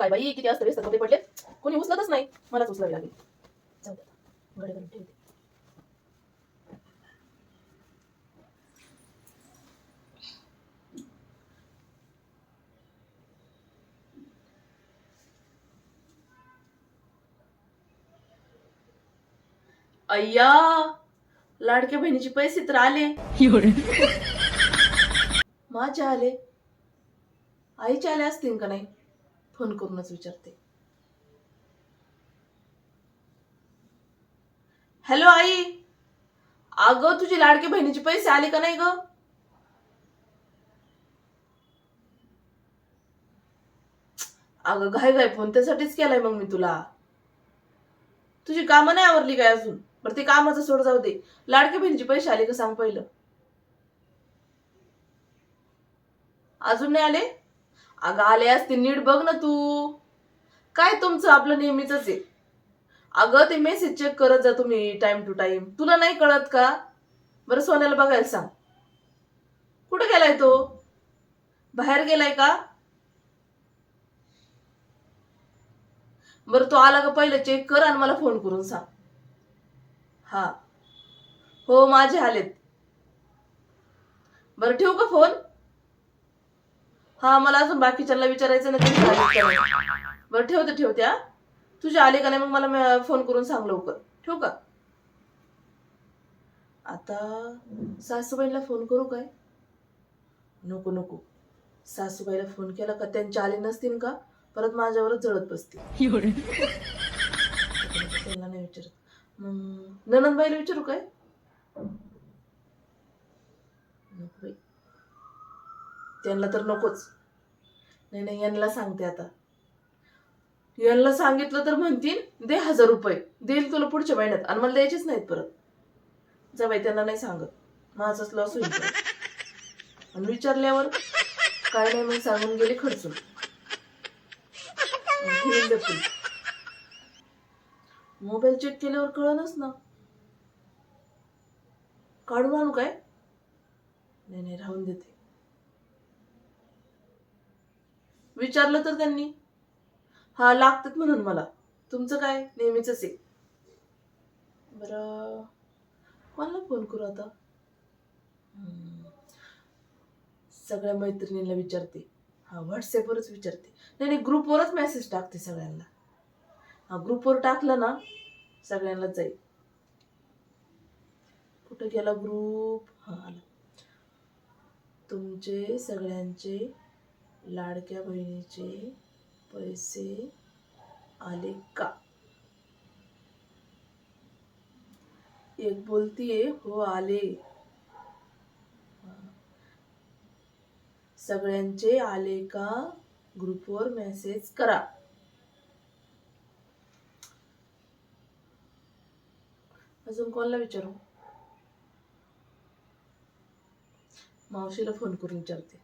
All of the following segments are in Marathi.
काय बाई किती असतं व्यस्त कपडे पडले कोणी उचलतच नाही. मलाच उचलावी लागेल. जाऊ दे. आता. घडी घालून ठेवते. अय्या लाडक्या बहिणीचे पैसे तर आले. माझे आले. आईचे आले असतील का नाही? फोन करूनच विचारते. हॅलो आई अगं तुझी लाडके बहिणीचे पैसे आले का नाही ग? अगं घाय घाय फोन त्यासाठीच केलाय मग मी तुला. तुझी कामं नाही आवरली काय अजून? बरं ते कामाचं सोड जाऊ दे. लाडके बहिणीचे पैसे आले का सांग पहिलं. अजून नाही आले? अगं आले असते नीट बघ ना तू. काय तुमचं आपलं नेहमीच आहे? अगं ते मेसेज चेक करत जा तुम्ही टाइम टू टाइम तुला नाही कळत का? बरं सोन्याला बघायला सांग. कुठं गेलाय तो? बाहेर गेलाय का? बरं तो आला का पहिलं चेक कर आणि मला फोन करून सांग. हा. हो माझे आलेत. बरं ठेवू का फोन हा मला अजून बाकीच्यांना विचारायचं नाही. बरं ठेवते ठेवते हा. तुझे आले का नाही मग मला फोन करून सांग लवकर. ठेवू का? आता सासूबाईला फोन करू काय? नको नको. सासूबाईला फोन केला का त्यांचे आले नसतील का परत माझ्यावरच जळत बसतील. त्यांना नाही विचारत. मग ननंदबाईला विचारू काय? नको त्यांना तर नकोच. नाही नाही यांना सांगते आता. यांना सांगितलं तर म्हणतील दे हजार रुपये देईल तुला पुढच्या महिन्यात. आणि मला द्यायचेच नाहीत परत. जा बाई त्यांना नाही सांगत. माझाच लॉस होईल आणि विचारल्यावर काय नाही मग सांगून गेले खर्चून मोबाईल चेक केल्यावर कळनच ना. काढून आणू काय? नाही नाही राहून देते. विचारलं तर त्यांनी. हा लागतात म्हणून मला. तुमचं काय? नेहमीच आहे. बरं कोणाला फोन करू आता? हम्म. सगळ्या मैत्रिणींना विचारते. हा व्हॉट्सअपवरच विचारते. नाही नाही ग्रुपवरच मेसेज टाकते सगळ्यांना. हा ग्रुपवर टाकलं ना सगळ्यांना जाईल. कुठं गेला ग्रुप हा आला. तुमचे सगळ्यांचे लाडक्या बहिणीचे पैसे आले का? एक बोलतीये हो आले. सगळ्यांचे आले का? ग्रुपवर मेसेज करा. अजून कोणाला विचारू? मावशीला फोन करून विचारते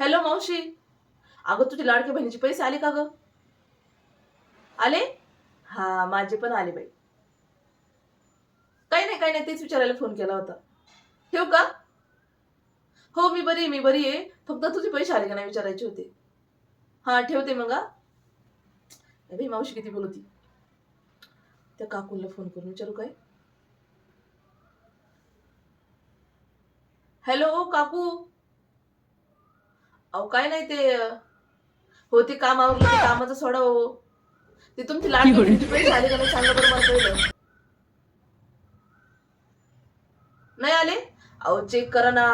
हॅलो मावशी? अगं तुझे लाडक्या बहिणीचे पैसे आले का ग? आले? हा माझे पण आले बाई. काही नाही काही नाही तेच विचारायला फोन केला होता. ठेवू का? हो मी बरी आहे मी बरी आहे. फक्त तुझे पैसे आले का नाही विचारायचे होते? हा ठेवते मग बाई मावशी किती बोलती? त्या काकूला फोन करून विचारू काय? हॅलो काकू? अहो काय नाही ते हो ते काम आवरलं ते कामाचं सोडा हो ते तुमची पैसे आले का नाही सांगा बरं मला पहिलं नाही आले? अहो चेक करा ना.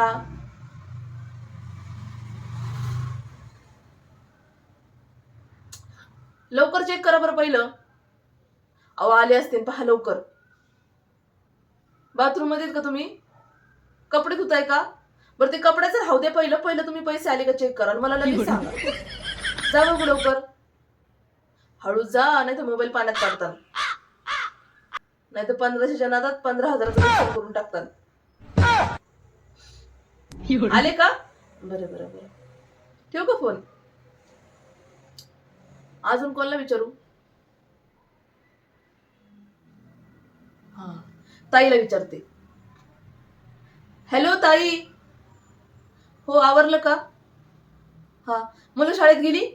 लवकर चेक करा बरं पहिलं. अहो आले असतील पहा लवकर. बाथरूममध्ये का तुम्ही? कपडे धुताय का? बरं ते कपड्याचं राहू दे पहिलं पहिलं तुम्ही पैसे आले का चेक करा आणि मला लगेच सांगा. जा बघू लवकर. हळू जा नाही तर मोबाईल पाण्यात टाकतात. नाही तर पंधराशेच्या नादात पंधरा हजाराचं करून टाकतात. आले का? बरं बरं बरं. ठेवू का फोन अजून कोणाला विचारू? हा. ताईला विचारते. हॅलो ताई. हो आवरलं का? हा. मुलं शाळेत गेली?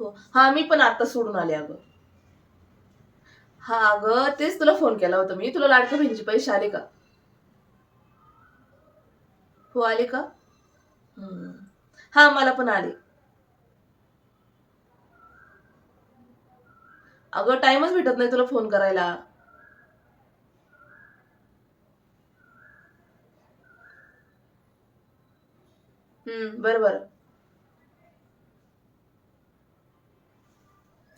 हो. हा मी पण आता सोडून आले अगं. हा अगं तेच तुला फोन केला होता मी. तुला लाडक्या बहिणीचे पैसे आले का? हो आले का? हम्म. हा मला पण आले. अगं टाइमच भेटत नाही तुला फोन करायला. हम्म बरं बरं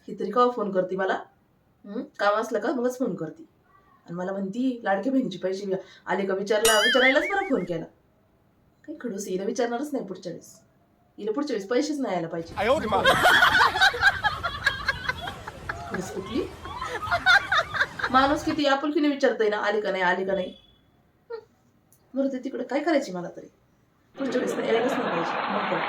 ही तरी का फोन करते मला हम्म, काम असलं का मगच फोन करते आणि मला म्हणती लाडक्या बहिणीचे पैसे बी आले का विचारला विचारायलाच मला फोन केला काही खडूस हिला विचारणारच नाही पुढच्या वेळेस हिला पुढच्या वेळेस पैसेच नाही यायला पाहिजे 哎呦我的妈！ खडूस कुठली माणूस किती आपुलकीने विचारतय ना आले का नाही आले का नाही हं, बरं ते तिकडे काय करायची मला तरी पुढच्या वेळेस नाही यायलाच नाही पाहिजे मग काय.